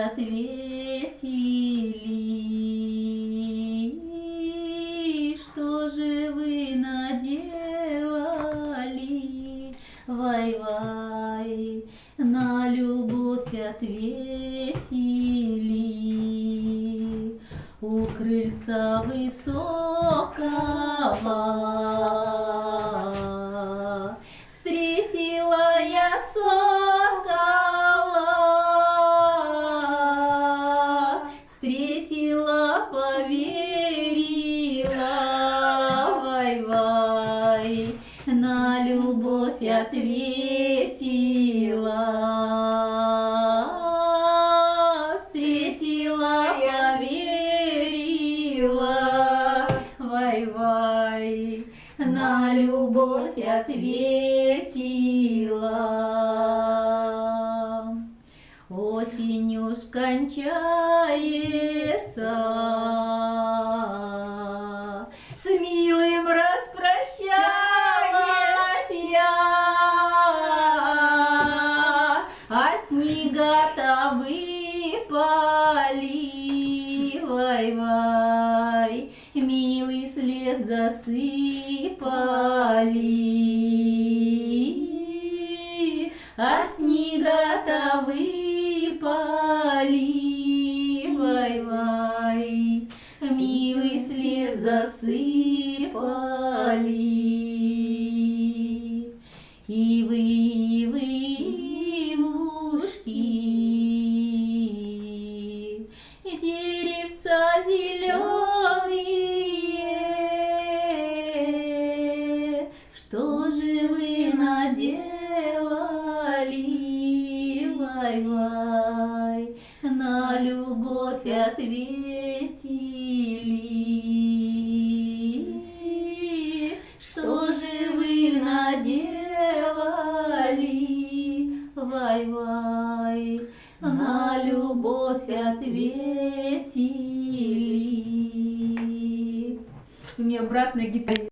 ответили, что же вы наделали, вай-вай, на любовь ответили. У крыльца высокого любовь ответила, встретила, поверила, вай-вай, на любовь ответила. Осень уж снега-то выпали, вай-вай, милый след засыпали, а снега-то выпали, вай-вай, милый след засыпали. Ивы, деревца зеленые, что же вы наделали, вай-вай, на любовь ответили, что же вы наделали, вай-вай, на любовь ответили. У меня брат на гитаре.